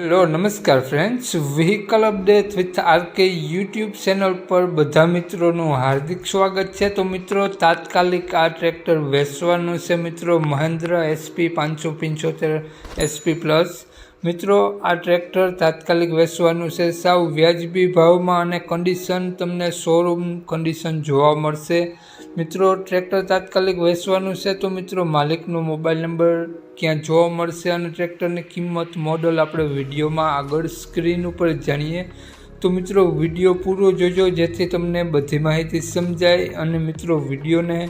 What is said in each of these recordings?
Hello, નમસ્કાર friends vehicle update with RK YouTube channel પર બધા મિત્રોનું હાર્દિક સ્વાગત છે. તો મિત્રો, તાત્કાલિક આ ટ્રેક્ટર વેચવાનું છે મિત્રો મહેન્દ્ર એસપી પાંચસો પંચોતેર એસપી પ્લસ મિત્રો, આ ટ્રેક્ટર તાત્કાલિક વેચવાનું છે. સાવ વ્યાજબી ભાવમાં અને કન્ડિશન તમને શોરૂમ કન્ડિશન જોવા મળશે. મિત્રો, ટ્રેક્ટર તાત્કાલિક વેચવાનું છે તો મિત્રો, માલિકનો મોબાઈલ નંબર ક્યાં જોવા મળશે અને ટ્રેક્ટરની કિંમત મોડલ આપણે વિડીયોમાં આગળ સ્ક્રીન ઉપર જાણીએ. તો મિત્રો, વીડિયો પૂરો જોજો, જેથી તમને બધી માહિતી સમજાય અને મિત્રો, વિડીયોને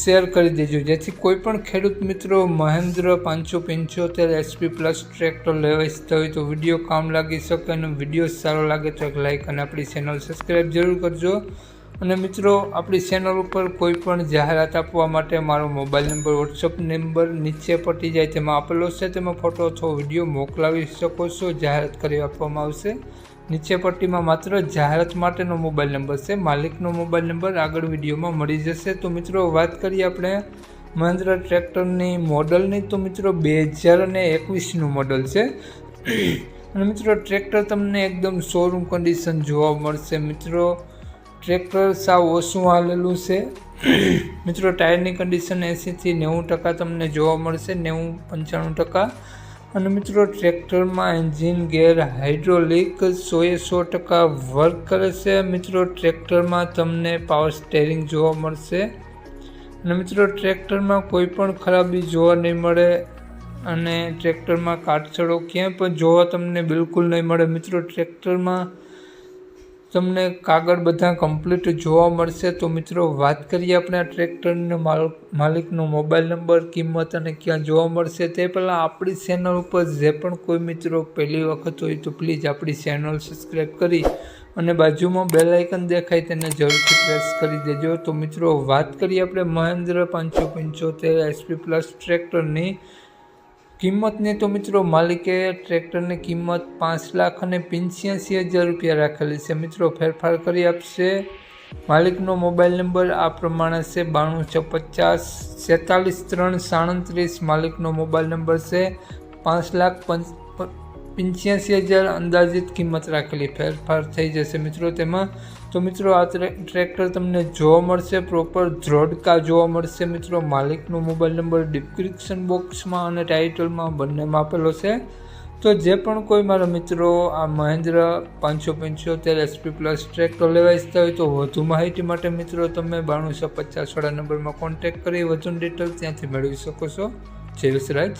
શેર કરી દેજો. જેથી કોઈ પણ ખેડૂત મિત્રો મહેન્દ્ર પાંચસો પંચોતેર એચપી પ્લસ ટ્રેક્ટર લેવા ઈચ્છતા હોય તો વીડિયો કામ લાગી શકે અને વીડિયો સારો લાગે તો એક લાઇક અને આપણી ચેનલ સબસ્ક્રાઈબ જરૂર કરજો. અને મિત્રો, આપણી ચેનલ ઉપર કોઈ પણ જાહેરાત આપવા માટે મારો મોબાઈલ નંબર વોટ્સઅપ નંબર નીચે પટી જાય, તેમાં આપેલો છે, તેમાં ફોટો અથવા વીડિયો મોકલાવી શકો છો, જાહેરાત કરી આપવામાં આવશે. નીચે પટ્ટીમાં માત્ર જાહેરાત માટેનો મોબાઈલ નંબર છે, માલિકનો મોબાઈલ નંબર આગળ વિડીયોમાં મળી જશે. તો મિત્રો, વાત કરીએ આપણે મહેન્દ્ર ટ્રેક્ટરની મોડલની. તો મિત્રો, બે હજાર અને એકવીસનું મોડલ છે. અને મિત્રો, ટ્રેક્ટર તમને એકદમ શોરૂમ કન્ડિશન જોવા મળશે. મિત્રો ટ્રેક્ટર સાવ ઓછું હાલેલું છે. મિત્રો, ટાયરની કન્ડિશન એંસીથી નેવું ટકા તમને જોવા મળશે, નેવું પંચાણું ટકા. અને મિત્રો, ટ્રેક્ટરમાં એન્જિન ગેર હાઇડ્રોલિક સોએ સો ટકા વર્ક કરે છે. મિત્રો, ટ્રેક્ટરમાં તમને પાવર સ્ટેરિંગ જોવા મળશે. અને મિત્રો, ટ્રેક્ટરમાં કોઈ પણ ખરાબી જોવા નહીં મળે અને ટ્રેક્ટરમાં કાટછડો ક્યાંય પણ જોવા તમને બિલકુલ નહીં મળે. મિત્રો, ટ્રેક્ટરમાં તમને કાગળ બધા કમ્પ્લીટ જોવા મળશે. તો મિત્રો, વાત કરીએ આપણે આ ટ્રેક્ટરનો માલિકનો મોબાઈલ નંબર કિંમત અને ક્યાં જોવા મળશે તે પહેલાં આપણી ચેનલ ઉપર જે પણ કોઈ મિત્રો પહેલી વખત હોય તો પ્લીઝ આપણી ચેનલ સબસ્ક્રાઈબ કરી અને બાજુમાં બેલ આઇકન દેખાય તેને જરૂરથી પ્રેસ કરી દેજો. તો મિત્રો, વાત કરીએ આપણે મહેન્દ્ર પાંચસો પંચોતેર એસપી પ્લસ ટ્રેક્ટરની કિંમતની તો મિત્રો માલિકે ટ્રેક્ટરની કિંમત પાંચ લાખ અને પંચ્યાસી હજાર રૂપિયા રાખેલી છે. મિત્રો ફેરફાર કરી આપશે. માલિકનો મોબાઈલ નંબર આ પ્રમાણે છે બાણું છ પચાસ છેતાલીસ ત્રણ સાડત્રીસ. માલિકનો મોબાઈલ નંબર છે પાંચ લાખ પંચ પંચ્યાસી હજાર અંદાજિત કિંમત રાખેલી ફેરફાર થઈ જશે. મિત્રો, તેમાં તો મિત્રો, આ ટ્રેક્ટર તમને જોવા મળશે. પ્રોપર ધ્રોડકા જોવા મળશે, મિત્રો. માલિકનો મોબાઈલ નંબર ડિસ્ક્રિપ્શન બોક્સમાં અને ટાઇટલમાં બંનેમાં આપેલો છે. તો જે પણ કોઈ મારા મિત્રો આ મહેન્દ્ર પાંચસો પંચોતેર એસપી પ્લસ ટ્રેક્ટર લેવા ઈચ્છતા હોય તો વધુ માહિતી માટે મિત્રો, તમે બાણુંસો પચાસ વાળા નંબરમાં કોન્ટેક્ટ કરી વધુ ડિટેલ ત્યાંથી મેળવી શકો છો. જય વિસરાજ.